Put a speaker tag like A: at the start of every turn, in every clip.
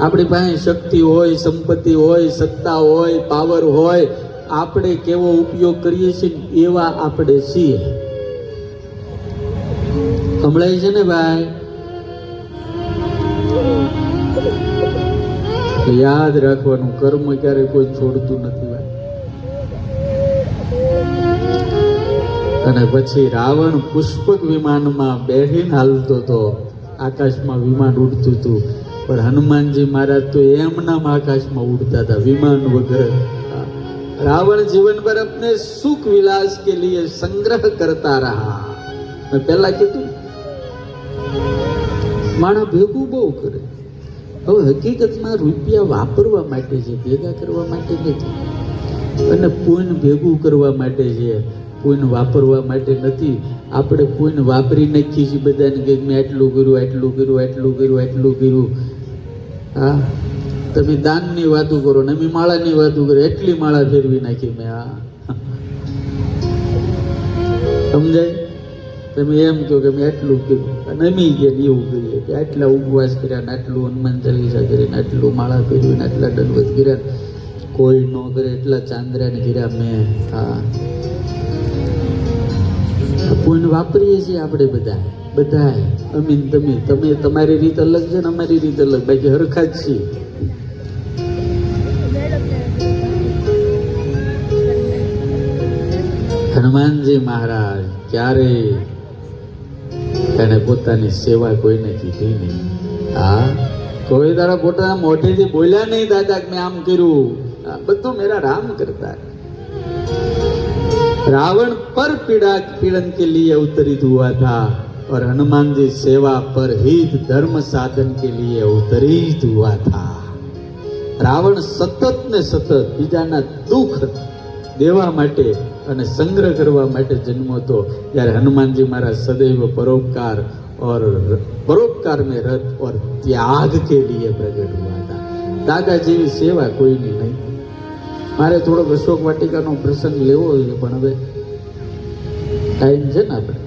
A: આપણી પાસે શક્તિ હોય, સંપત્તિ હોય, સત્તા હોય, પાવર હોય, આપણે કેવો ઉપયોગ કરીએ છીએ એવા આપણે છીએ. સંભળાય છે ને ભાઈ? યાદ રાખવાનું, કર્મ ક્યારે કોઈ છોડતું નથી ભાઈ. અને પછી રાવણ પુષ્પક વિમાનમાં બેસીને હાલતો હતો આકાશમાં વિમાન ઉડતું હતું. પણ હનુમાનજી મહારાજ તો એમના આકાશમાં ઉડતા હતા, વિમાન વગર. રાવણ જીવન પર અપને સુખ વિલાસ કે લીએ સંગ્રહ કરતા રહા. મેં પહેલા કીધું માણા ભેગું બહુ કરે. હવે હકીકતમાં રૂપિયા વાપરવા માટે છે ભેગા કરવા માટે નથી અને પૂન ભેગું કરવા માટે છે પૂન વાપરવા માટે નથી. આપણે કોઈને વાપરી નાખીએ છીએ બધાને કે મેં આટલું કર્યું આટલું કર્યું આટલું કર્યું આટલું કર્યું. હા? તમે દાનની વાતો કરો ને અમે માળાની વાતો કરો એટલી માળા ફેરવી નાખી મેં, હા? સમજાય? તમે એમ કહો કે મેં આટલું કર્યું. અને અમે કે એવું કરીએ કે આટલા ઉપવાસ કર્યા ને આટલું હનુમાન ચાલીસા કરીને આટલું માળા ફેરવીને આટલા દંડવત કર્યા કોઈ ન કરે, એટલા ચાંદ્રાને કર્યા મેં, હા. પૂન વાપરીએ છીએ આપણે બધા. બધા અમીન, તમે તમે, તમારી રીત અલગ છે ને અમારી રીત અલગ? બાકી હરખા જ છીએ. હનુમાનજી મહારાજ, ક્યારે? એને પોતાની સેવા કોઈને કીધી નહીં. હા? કોઈ તારા પોતાના મોઢેથી બોલ્યા નહીં દાદા મેં આમ કર્યું? બધું મેરા રામ કરતા. रावण पर पीड़ा पीड़न के लिए अवतरित हुआ था और हनुमान जी सेवा पर हित धर्म साधन के लिए अवतरित हुआ था રાવણ સતત ને સતત બીજાના દુઃખ દેવા માટે અને સંગ્રહ કરવા માટે જન્મો હતો ત્યારે હનુમાનજી મહારાજ સદૈવ પરોપકાર और परोपकार में रत और त्याग के लिए प्रकट हुआ था દાદા જેવી સેવા કોઈની નહીં મારે થોડોક અશોક વાટિકાનો પ્રસંગ લેવો છે, પણ હવે ટાઈમ છે ને આપણે.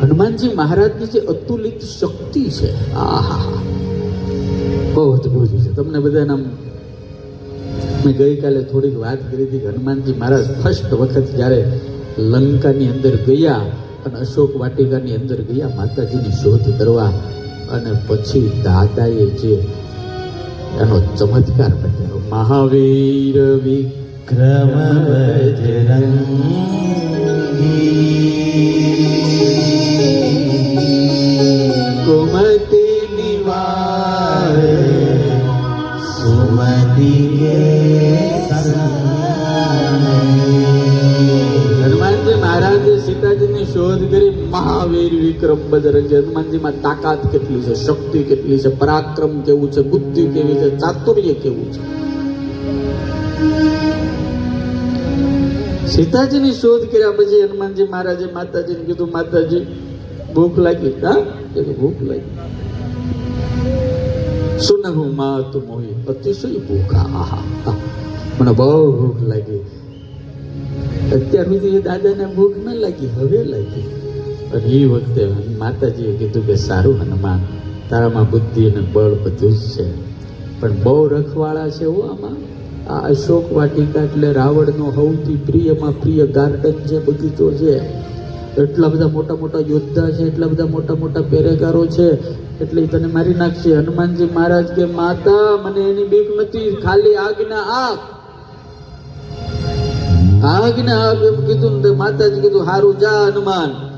A: હનુમાનજી મહારાજની જે અતુલિત શક્તિ છે, આહા. બહુ અદભુત છે. તમને બધાને આમ મેં ગઈકાલે થોડીક વાત કરી હતી કે હનુમાનજી મહારાજ ફર્સ્ટ વખત જ્યારે લંકાની અંદર ગયા અને અશોક વાટિકાની અંદર ગયા, માતાજીની શોધ કરવા અને પછી દાદાએ જે એનો ચમત્કાર બન્યો મહાવીર વિક્રમ કુમતિ નિવાર હનુમાનજી મહારાજે સીતાજીની શોધ કરી મહાવીર વિક્રમ બજરંગ હનુમાનજીમાં તાકાત કેટલી છે? શક્તિ કેટલી છે? પરાક્રમ કેવું છે? બુદ્ધિ કેવી છે? ચાતુર્ય કેવું છે? સીતાજીની શોધ કર્યા પછી હનુમાનજી મહારાજે માતાજીને કીધું, માતાજી, ભૂખ લાગી. હા? કીધું ભૂખ લાગી. સુનહુ માત મોહી, અતિશય ભૂખા. આહ. મને બહુ ભૂખ લાગી. અત્યાર સુધી દાદાને ભૂખ ન લાગી, હવે લાગી. અને એ વખતે માતાજીએ કીધું કે સારું હનુમાન, તારામાં બુદ્ધિ અને બળ બધું જ છે. પણ બહુ રખવાળા છે હો આમાં. આ અશોક વાટિકા એટલે રાવણનો સૌથી પ્રિયમાં પ્રિય ગાર્ડન છે બગીચો છે. એટલા બધા મોટા મોટા યોદ્ધા છે, એટલા બધા મોટા મોટા પેરેગારો છે. એટલે તને મારી નાખશે. હનુમાનજી મહારાજ કે, માતા, મને એની બીક નથી. ખાલી આગના આગ આજ્ઞા આપ એમ કીધું માતાજી કીધું, હારું જા હનુમાન.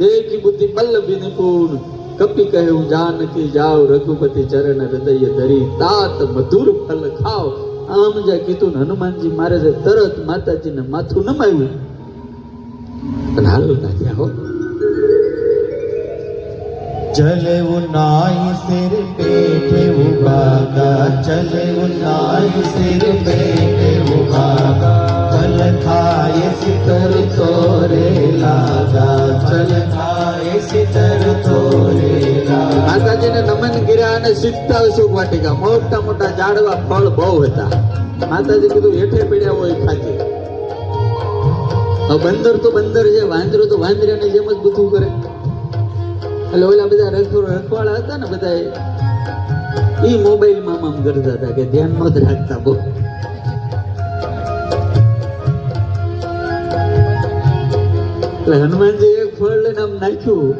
A: દેખી બુદ્ધિ પલ્લભી નિપુણ કપી કહે હું જાનકી જાવ રઘુપતિ ચરણ હૃદય ધરી તાત મધુર ફલ ખાવ આમ જે કીધું ને હનુમાનજી મહારાજે તરત માતાજીને માથું નમાવ્યું અને હાલતા ગયા હો
B: चले उन्नाई सिर पेटे उगागा चले उन्नाई सिर पेटे उगागा चल खाए सितर तोरे लागा चल खाए सितर तोरे लागा
A: માતાજીને નમન કર્યા અને સીધા અશોક વાટિકા મોટા મોટા ઝાડવા ફળ બહુ હતા માતાજી કીધું હેઠે પડ્યા હોય ખાતી હવે બંદર તો બંદર છે વાંદરો તો વાંદરાને જેમ જ બધું કરે એટલે ઓલા બધા રખ- રખવાળા હતા ને બધા એ મોબાઈલમાં આમ કરતા હતા કે ધ્યાન નહોત રાખતા બહુ એટલે હનુમાનજી એક ફળ લઈને આમ નાખ્યું.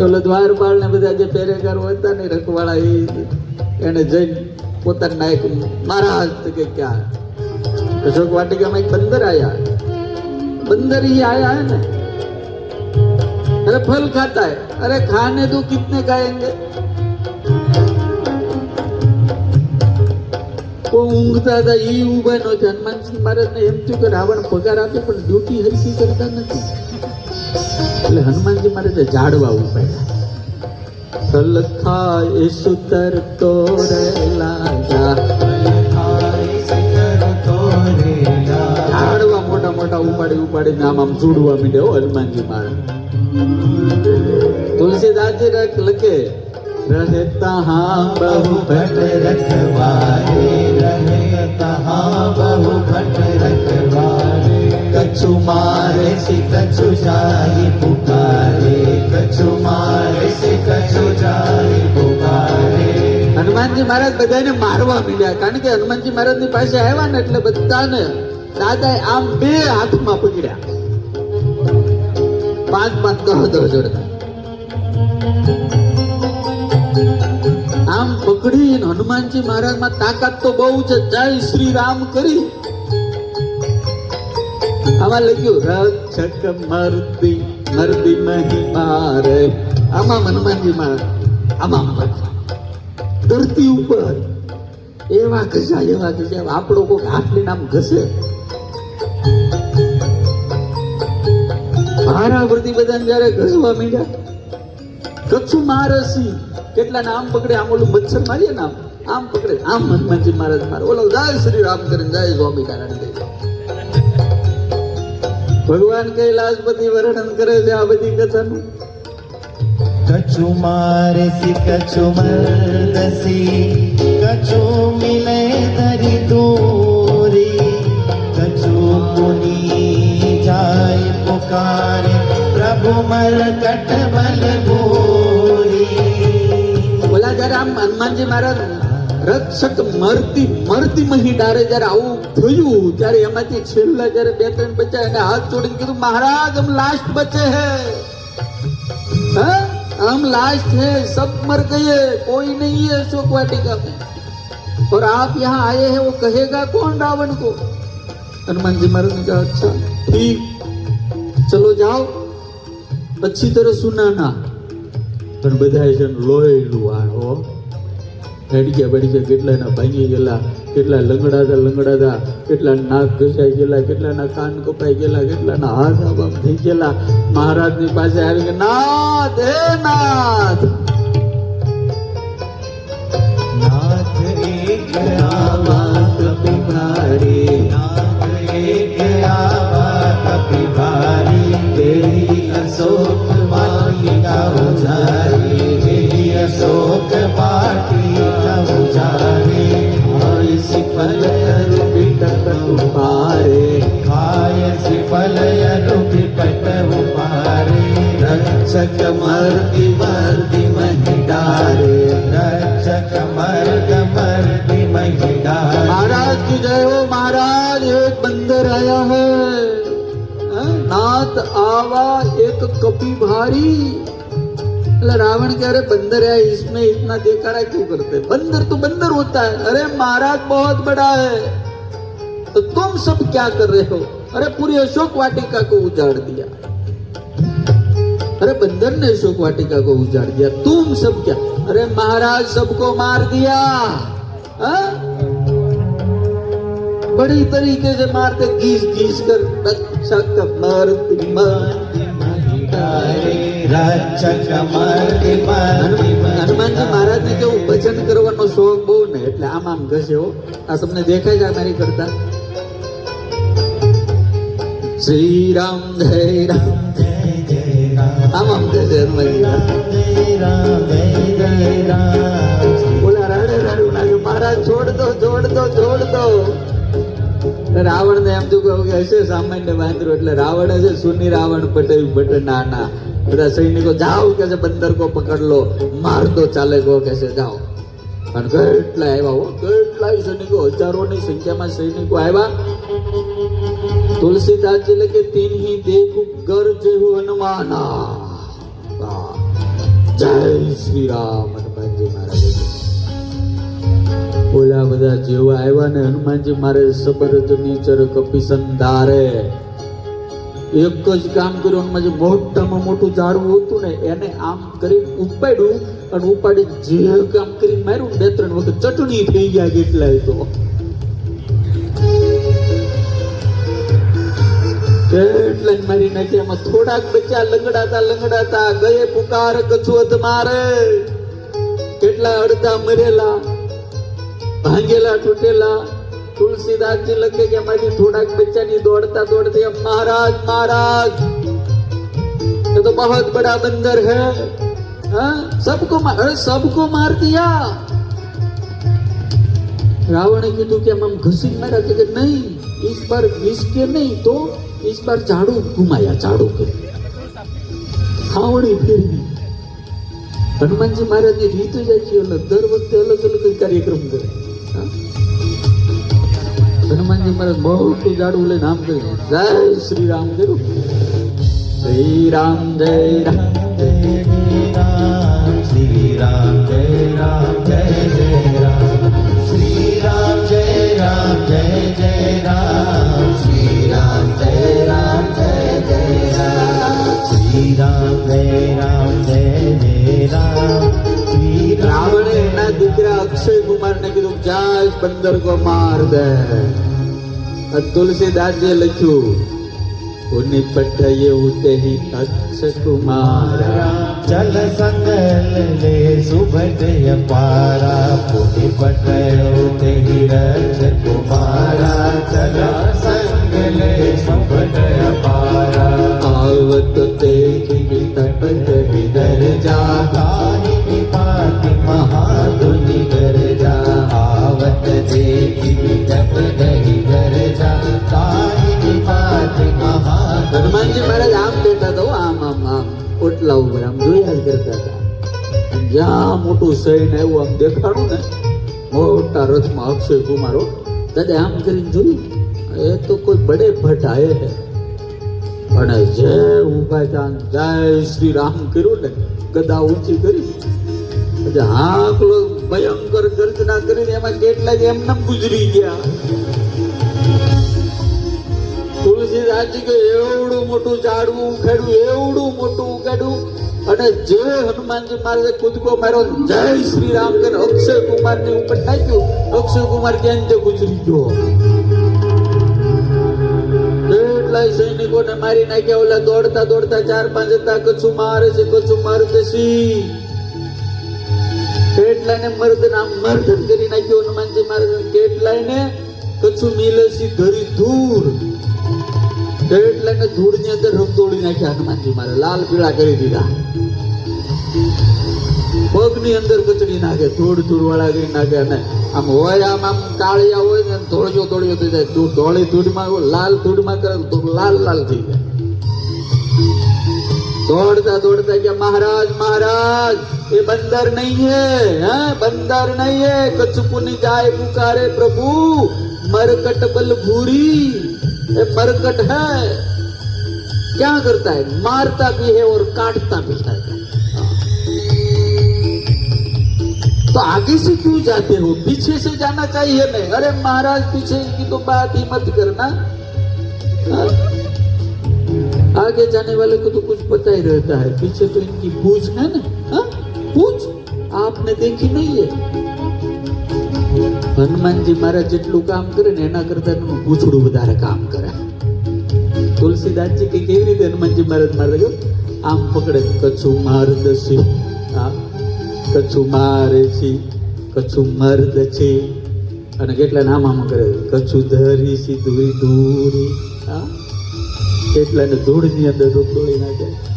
A: એટલે દ્વારપાળ ને બધા જે પહેરેકાર હતા ને રખવાળા એ એને જઈને પોતાને નાખ્યું મહારાજ કે ક્યાં? અશોક વાટિકામાં એક બંદર આવ્યા બંદર એ આવ્યા ને? અરે ફલ ખાતા હે અરે ખાને તું કિતને ખાએંગે બાળકો ઊંઘતા હતા એ ઊંઘવાનો છે હનુમાનસિંહ મહારાજને એમ થયું કે રાવણ પગાર આપે, પણ ડ્યુટી હરકી કરતા નથી. એટલે હનુમાનજી મહારાજે ઝાડવા ઉપાડ્યા સલખા એ સુતર તોરે લાગા ઝાડવા મોટા મોટા ઉપાડી ઉપાડીને આમ આમ જોડવા મીડ્યો હનુમાનજી મહારાજ તુલસીદાસજી લખે રહેતા હા બહુ
B: भट रखवारे रहे तहाँ बहु भट रखवारे कछु मारे से कछु जाई पुकारे कछु मारे से कछु जाई पुकारे
A: હનુમાનજી મહારાજ બધાને મારવા માંડ્યા કારણ કે હનુમાનજી મહારાજ ની પાસે આવ્યા ને એટલે બધાને દાદાએ આમ બે હાથમાં પકડ્યા પાંચ પાંચ દહ દહ જોડતા આમ પકડીને હનુમાનજી મહારાજમાં તાકાત તો બહુ છે. જય શ્રી રામ કરી. આમાં લખ્યું, રક્ષક મરદી મરદી મહિમા મારે આમાં હનુમાનજી મહારાજ, આમાં ધરતી ઉપર એવા ઘસા એવા ઘસા આપણો કોઈક હાથ લઈને આમ ઘસે. મારા પ્રતિ બધા જયારે ઘસવા માંડ્યા, કચ્છું મારસી કેટલા આમ પકડે, આમ ઓલું મચ્છર મારીએ ને આમ પકડે. આમ હનુમાનજી મહારાજ મારે. ઓલો જય શ્રી રામ કરીને જય સ્વામિનારાયણ દે ભગવાન કૈલાસપતિ વર્ણન કરે છે આ બધી કથાનું.
B: કચુમાર સી કચુમર દસી કચુ મિલે ધરી દોરી. કચુ પુની જાય પુકાર.
A: પ્રભુ મર કટ હનુમાનજી મહારાજ રક્ષક મરતી મરતી મહી ડારે જયારે આવું થયું ત્યારે એમાંથી છેલ્લા જયારે બે ત્રણ બચ્યા એને હાથ જોડીને કીધું મહારાજ હમ લાસ્ટ બચે હે हाँ? हम लास्ट है सब मर गए कोई नहीं है अशोक वाटिका में और आप यहाँ आए हैं वो कहेगा कौन रावण को हनुमान जी महाराज ने कहा अच्छा ठीक चलो जाओ अच्छी तरह सुनाना પણ બધાએ છે ને લોહી લુહાણ ભેડક્યા ભેડક્યા કેટલાના ભાંગી ગયેલા, કેટલા લંગડાતા લંગડાતા, કેટલા નાક ઘસાઈ ગયેલા, કેટલાના કાન કપાઈ ગયેલા, કેટલાના હાથ આબામ થઈ ગયેલા. મહારાજની પાસે આવી ગયા નાથ, હે નાથ!
B: તેરી અશોક માલિકા
A: ઉજારી ुपारे
B: खाय सिफलय
A: रुपिपटमुपारे रक्षक मर्दि मर्दि महिडारे
B: रक्षक मर्द मर्दि महिडारे
A: महाराज की जय हो महाराज एक बंदर आया है नाथ आवा एक कपि भारी अरे रावण कह रहे बंदर है इसमें इतना देखाड़ा क्यों करते बंदर तो बंदर होता है अरे महाराज बहुत बड़ा है तो तुम सब क्या कर रहे हो अरे पूरी अशोक वाटिका को उजाड़ दिया अरे बंदर ने अशोक वाटिका को उजाड़ दिया तुम सब क्या अरे महाराज सबको मार दिया हाँ? बड़ी तरीके से मारते घीस घीस कर रक्षक मरती मरती
B: રક્ષક મર્દ મર્દ
A: હનુમાનજી મહારાજ ને કેવું ભજન કરવાનો શોખ બહુ ને, એટલે આમ આમ ઘસે આ તમને દેખાય છે અમારી કરતા. શ્રી રામ. જય રામ છોડ દો રાવણ ને એમ તો કહ્યું કે હશે સામાન્ય વાંદરો, એટલે રાવણ હશે સુની રાવણ પટેલ બટ નાના. બધા સૈનિકો જાઓ કે છે બંદર કો પકડ લો. માર ચાલે કો કે છે, જાઓ. અને કેટલા આવ્યા હો? કેટલાય સૈનિકો હજારોની સંખ્યામાં સૈનિકો આવ્યા. તુલસીદાસજી લખે તીન હી દેખ ગર જેહુ હનુમાના. જય શ્રી રામ હનુમાનજી મહારાજ. બોલા બધા જેવા આવ્યા ને, હનુમાનજી મારે સબરજ નીચર કપિસન સંધારે એક જ કામ કર્યું જે મોટામાં મોટું ઝાડવું હતું ને, એને આમ કરી ઉપાડ્યું અને ઉપાડી જે કામ કરી માર્યું બે ત્રણ વખત ચટણી થઈ ગયા કેટલાય તો. કેટલાય મારી નાખી, એમાં થોડાક બચ્ચા લંગડાતા લંગડાતા ગયે પુકાર કછુઅત મારે. કેટલા અડધા મરેલા, ભાંગેલા, તૂટેલા તુલસીદાસજી લખે કે એમાંથી થોડાક બચ્ચાની દોડતા દોડતી મહારાજ મહારાજ. ये तो बहुत बड़ा बंदर है हाँ सबको मार सबको मार दिया रावण ने कीधु कि हम घसीट मारा कि नहीं इस बार घिस के नहीं तो इस बार झाड़ू ખાવણી ફેરવી. હનુમાનજી મહારાજની રીત જ આખી અલગ. દર વખતે અલગ અલગ કાર્યક્રમ કરે. હા? હનુમાનજી મહારાજ મોટું જાડું લઈને આમ કરી જય શ્રી રામ કર્યું શ્રી રામ જય રામ
B: श्री राम जय राम जय जय राम श्री राम जय राम जय जय राम श्री राम जय राम जय जय राम श्री राम जय राम जय जय राम श्री राम
A: રાવણે એના દીકરા અક્ષય કુમાર ને કીધું જાય બંદર કો માર દે તુલસીદાસ જે લખ્યું ઉની પઠયે ઉતહી અક્ષ કુમારા
B: ચલ સંગ લે સુભજય પારા પુની પઠયે ઉતહી રક્ષ કુમારા ચલ સંગ લે સુભજય પારા
A: આવત તે તટ વિદર જા
B: કાહી પાત મહાદુનિ જા આવત તે તટ
A: વિદર સ્વામીજી આમ બેઠા હતા આમ આમ આમ ઓટલા આમ જોયા જ જ્યાં મોટું સૈન આવ્યું, આમ દેખાડું ને, મોટા રથમાં અક્ષય કુમારો દાદા, આમ કરીને જોયું? એ તો કોઈ બડે ભટ્ટ આયે છે પણ જે ઊભા ત્યાં જય શ્રી રામ કર્યું ને, ગદા ઊંચી કરી. એટલે હાકલો ભયંકર ગર્જના કરીને એમાં કેટલા એમ નામ ગુજરી ગયા. કે એવડું મોટું ઝાડવું ઉખાડ્યું એવડું મોટું ઉખાડ્યું અને જે હનુમાનજી મહારાજે કૂદકો માર્યો, જય શ્રી રામ કે અક્ષયની ઉપર નાખ્યું. અક્ષય કુમાર ક્યાં તે ગુજરી ગયો? સૈનિકોને મારી નાખ્યા, ઓલા દોડતા દોડતા ચાર પાંચ હતા કચ્છું મારે છે કચ્છું મારે છે સિંહ કેટલાને મર્દન કરી નાખ્યો હનુમાનજી મહારાજ કેટલાયને કચ્છું મિલેસી ધરી ધૂળ કેટલાયને ધૂળની અંદર રમતોડી નાખ્યા હનુમાનજી મહારાજ લાલ પીળા કરી દીધા પગની અંદર કચડી નાખે ધૂળ ધૂળ વાળા કરી નાખે અને આમ હોય આમ આમ કાળિયા હોય ને ધોળિયો ધોળિયો થઈ જાય ધૂળ ધોળી ધૂળમાં હોય, લાલ ધૂળમાં કરે તો લાલ લાલ થઈ જાય દોડતા દોડતા કે महाराज महाराज ये बंदर नहीं है हाँ बंदर नहीं है कछुपुनी जाए पुकारे प्रभु मरकट बल भूरी ये मरकट है। क्या करता है? मारता भी है और काटता भी है। हाँ। तो आगे से क्यों जाते हो? पीछे से जाना चाहिए नहीं अरे महाराज, पीछे की तो बात ही मत करना। हाँ? आगे जाने वाले को तो कुछ पता ही रहता है। पीछे तो इनकी पूछ है ना? हाँ? पूछ। आपने देखी नहीं है? હનુમાનજી મહારાજ જેટલું કામ કરે ને એના કરતા પૂછડું વધારે કામ કરે. તુલસીદાસજી કે કેવી રીતે હનુમાનજી મહારાજ મારે આમ પકડે કચ્છું માર દસી હા? કચ્છું મારે છે કચ્છું મર્દ છે અને કેટલા નામ આમ કરે? કચ્છું ધરી સી દૂરી દૂરી હા? કેટલાને ધૂળની અંદર રોકડોળી નાખે?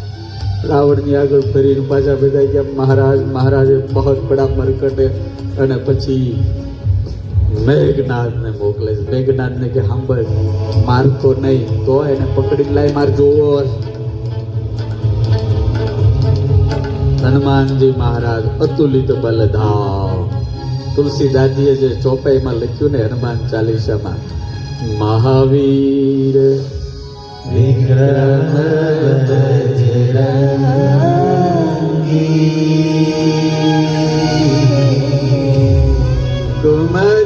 A: રાવણની આગળ ફરીને પાછા બધા ગયા, મહારાજ, મહારાજે બહુ બડા મરકટે. અને પછી મેઘનાથને મોકલે છે. મેઘનાથને કે સાંભળ મારતો નહીં, તો એને પકડી લાય માર જોવો હનુમાનજી મહારાજ, અતુલિત બલધાવ તુલસીદાસજીએ જે ચોપાઈમાં લખ્યું ને હનુમાન ચાલીસામાં, મહાવીર કુમતી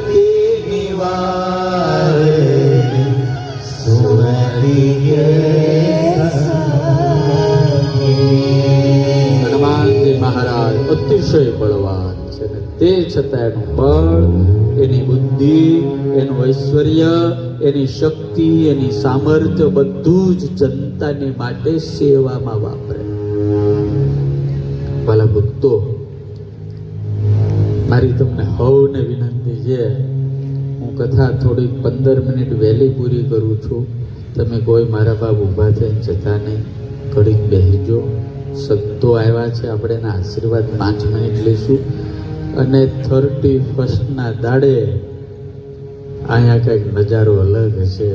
A: તે છતાં એનું બળ, એની બુદ્ધિ, એનું ઐશ્વર્ય, એની શક્તિ, એની સામર્થ્ય બધું જ જનતાને માટે સેવામાં વાપરે. ભલા ભક્તો, મારી તમને હવને વિનંતી છે, હું કથા થોડી પંદર મિનિટ વહેલી પૂરી કરું છું. તમે કોઈ મારા બાપ ઊભા થઈને જતા નહીં. ઘડીક બેસજો. સંતો આવ્યા છે, આપણે એના આશીર્વાદ પાંચ મિનિટ લઈશું. અને થર્ટી ફર્સ્ટના દાડે અહીંયા કંઈક નજારો અલગ છે.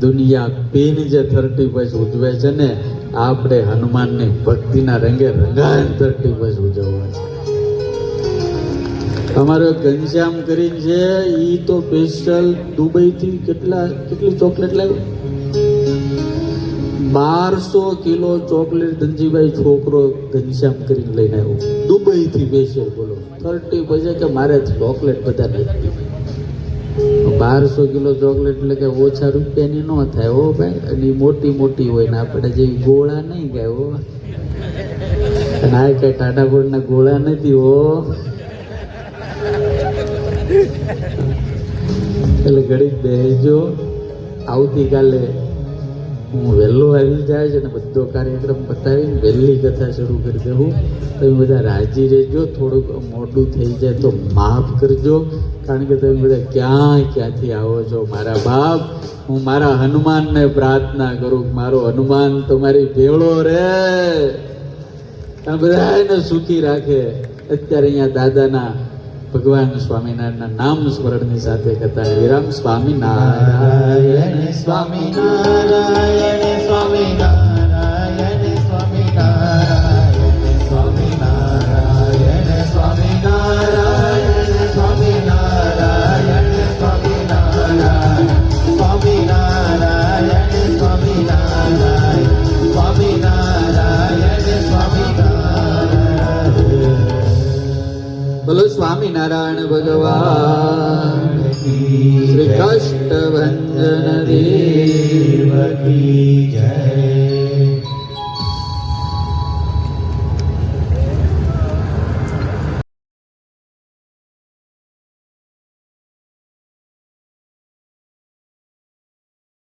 A: દુનિયા પીન જે થર્ટી ફર્સ્ટ ઉજવે છે ને, આપણે હનુમાનની ભક્તિના રંગે રંગાયણ થર્ટી ફર્સ્ટ ઉજવવા છે. અમારો ઘનશ્યામ કરીને છે એ તો સ્પેશિયલ દુબઈથી કેટલા, કેટલી ચોકલેટ લાવ્યો બારસો કિલો ચોકલેટ ધનજીભાઈ છોકરો ઘનશ્યામ કરીને લઈને આવ્યો. દુબઈથી સ્પેશિયલ બોલો. થર્ટી પછી કે મારે ચોકલેટ બધા નથી બારસો કિલો ચોકલેટ એટલે કે ઓછા રૂપિયાની ન થાય હો ભાઈ. અને મોટી મોટી હોય ને આપણે જેવી ગોળા નહીં ગાય હો. અને આ કઈ ટાટા ગોળા નથી હો. એટલે ઘડીક બેસજો આવતીકાલે હું વહેલો આવી જાય છે ને બધો કાર્યક્રમ બતાવીને વહેલી કથા શરૂ કરી દઉં. તમે બધા રાજી રહેજો, થોડુંક મોડું થઈ જાય તો માફ કરજો. કારણ કે તમે બધા ક્યાં ક્યાંથી આવો છો? મારા બાપ, હું મારા હનુમાનને પ્રાર્થના કરું મારો હનુમાન તમારી ભેળો રે બધાને સુખી રાખે. અત્યારે અહીંયા દાદાના ભગવાન સ્વામિનારાયણના નામ સ્મરણની સાથે કથા વિરામ સ્વામિનારાયણ.
B: સ્વામિનારાયણ સ્વામી
A: સ્વામિનારાયણ ભગવાન. શ્રી કષ્ટભંજન દેવ
B: દેવ જય.